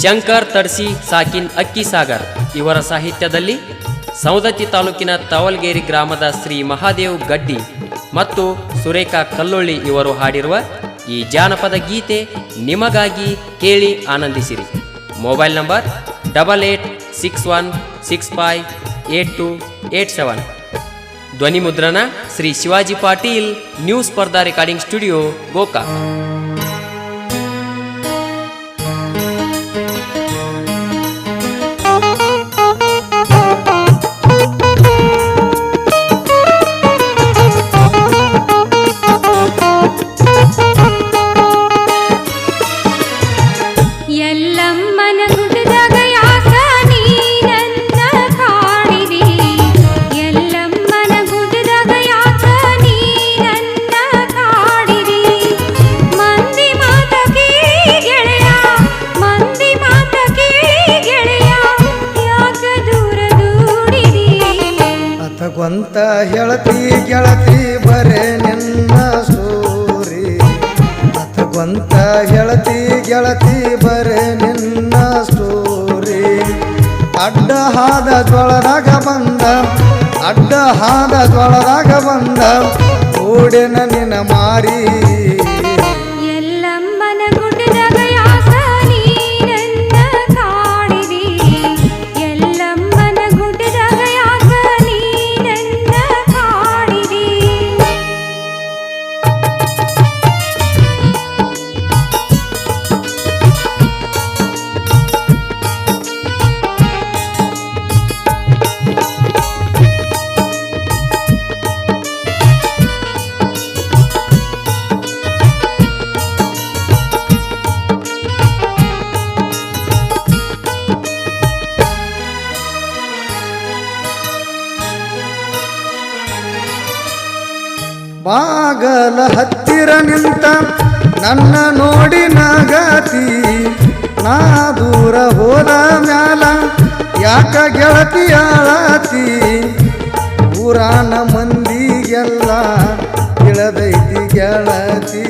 ಶಂಕರ್ ತಡ್ಸಿ, ಸಾಕಿನ್ ಅಕ್ಕಿ ಸಾಗರ್. ಇವರ ಸಾಹಿತ್ಯದಲ್ಲಿ ಸೌದತ್ತಿ ತಾಲೂಕಿನ ತವಲ್ಗೇರಿ ಗ್ರಾಮದ ಶ್ರೀ ಮಹಾದೇವ್ ಗಡ್ಡಿ ಮತ್ತು ಸುರೇಖಾ ಕಲ್ಲೊಳ್ಳಿ ಇವರು ಹಾಡಿರುವ ಈ ಜಾನಪದ ಗೀತೆ ನಿಮಗಾಗಿ ಕೇಳಿ ಆನಂದಿಸಿರಿ. Mobile number double eight six one six five eight two eight seven. ಧ್ವನಿ ಮುದ್ರಣ Shri Shivaji Patil, news Spardha recording studio Gokak. ಅಥಗೊಂತ ಹೇಳತಿ ಗೆಳತಿ, ಬರೇ ನಿನ್ನ ಸೂರಿ. ಬಂತ ಹೇಳತಿ ಗೆಳತಿ, ಬರೇ ನಿನ್ನ ಸೂರಿ. ಅಡ್ಡ ಹಾದ ಜೊಳದಾಗ ಬಂದ, ಅಡ್ಡ ಹಾದ ಜೊಳದಾಗ ಬಂದ, ಓಡೆನ ನಿನ್ನ ಮಾರಿ. ಬಾಗಲ ಹತ್ತಿರ ನಿಂತ ನನ್ನ ನೋಡಿ ನಗತಿ. ನಾ ದೂರ ಹೋದ ಮ್ಯಾಲ ಯಾಕ ಗೆಳತಿ ಅಳತಿ ಊರಾನ ಮಂದಿಗೆಲ್ಲ ಇಳದೈತಿ ಗೆಳತಿ.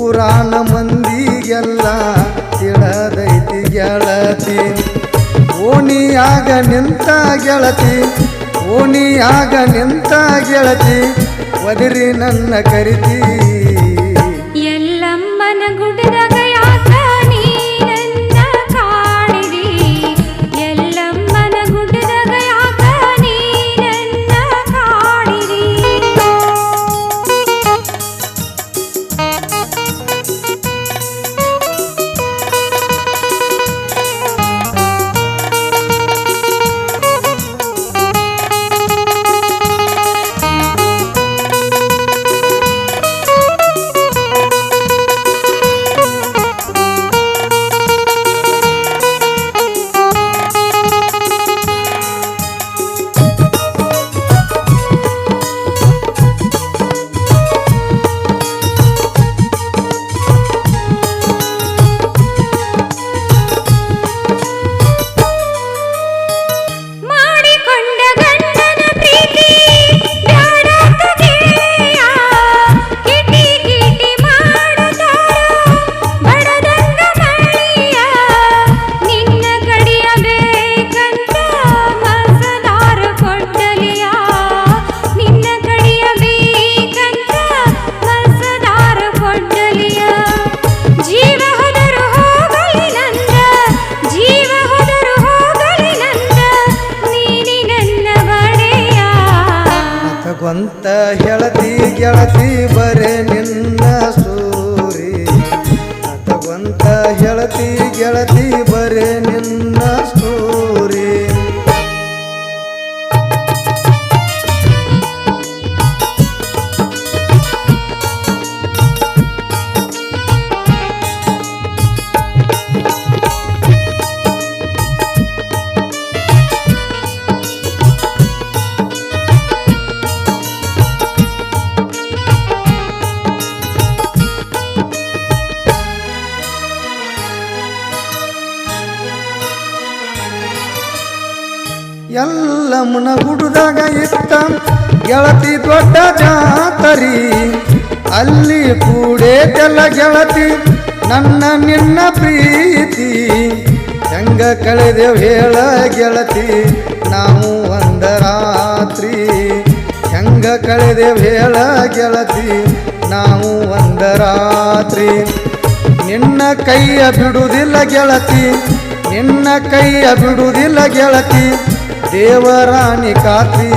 ಊರಾನ ಮಂದಿಗೆಲ್ಲ ಇಳದೈತಿ ಗೆಳತಿ. ಓಣಿಯಾಗ ನಿಂತ ಗೆಳತಿ, ಓಣಿಯಾಗ ನಿಂತ ಗೆಳತಿ. ಒದಿರಿ ನನ್ನ ಕರಿತಿ. ಅಥಗೊಂತ ಹೇಳತಿ ಗೆಳತಿ ಬರೇ ಎಲ್ಲಮ್ಮನ ಗುಡುದಾಗ ಇತ್ತ ಗೆಳತಿ ದೊಡ್ಡ ಜಾತರಿ. ಅಲ್ಲಿ ಕೂಡೇತೆಲ್ಲ ಗೆಳತಿ, ನನ್ನ ನಿನ್ನ ಪ್ರೀತಿ. ಹೆಂಗ ಕಳೆದೆವು ಹೇಳ ಗೆಳತಿ, ನಾವು ಒಂದ ರಾತ್ರಿ. ಹೆಂಗ ಕಳೆದೆವು ಹೇಳ ಗೆಳತಿ, ನಾವು ಒಂದ ರಾತ್ರಿ. ನಿನ್ನ ಕೈಯ ಬಿಡುವುದಿಲ್ಲ ಗೆಳತಿ, ನಿನ್ನ ಕೈಯ ಬಿಡುವುದಿಲ್ಲ ಗೆಳತಿ. देवरानी काती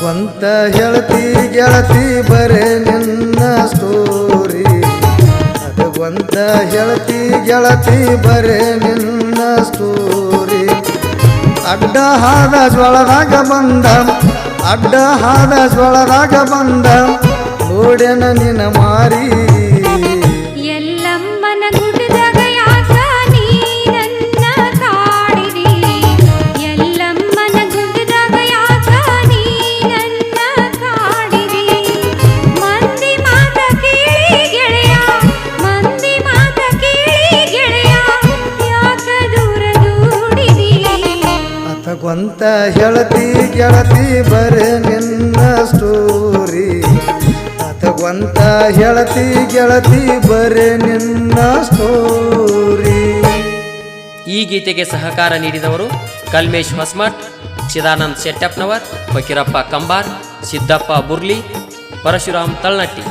ಅತಗೊಂತ ಹೇಳ್ತಿ, ಗೆಳತಿ, ಬರೇ ನಿನ್ನ ಸ್ಟೋರಿ ಅಂತ ಹೇಳ್ತಿ, ಗೆಳತಿ, ಬರೇ ನಿನ್ನ ಸ್ಟೋರಿ ಅಡ್ಡ ಹಾದ ಜ್ವಳದಾಗ ಬಂದ, ಅಡ್ಡ ಹಾದ ಜ್ವಳದಾಗ ಬಂದ ನೋಡೆನ ನಿನ ಮಾರಿ. ಅತಗೊಂತ ಹೇಳತಿ ಗೆಳತಿ ಬರೇ ನಿನ್ನ ಸ್ಟೋರಿ ಅತಗೊಂತ ಗೆಳತಿ ಗೆಳತಿ ಬರೇ ನಿನ್ನ ಸ್ಟೋರಿ ಈ ಗೀತೆಗೆ ಸಹಕಾರ ನೀಡಿದವರು ಕಲ್ಮೇಶ್ ಹೊಸ್ಮಠ್, ಚಿದಾನಂದ್ ಶೆಟ್ಟಪ್ಪನವರ್, ಫಕೀರಪ್ಪ ಕಂಬಾರ್, ಸಿದ್ದಪ್ಪ ಬುರ್ಲಿ, ಪರಶುರಾಮ್ ತಳ್ನಟ್ಟಿ.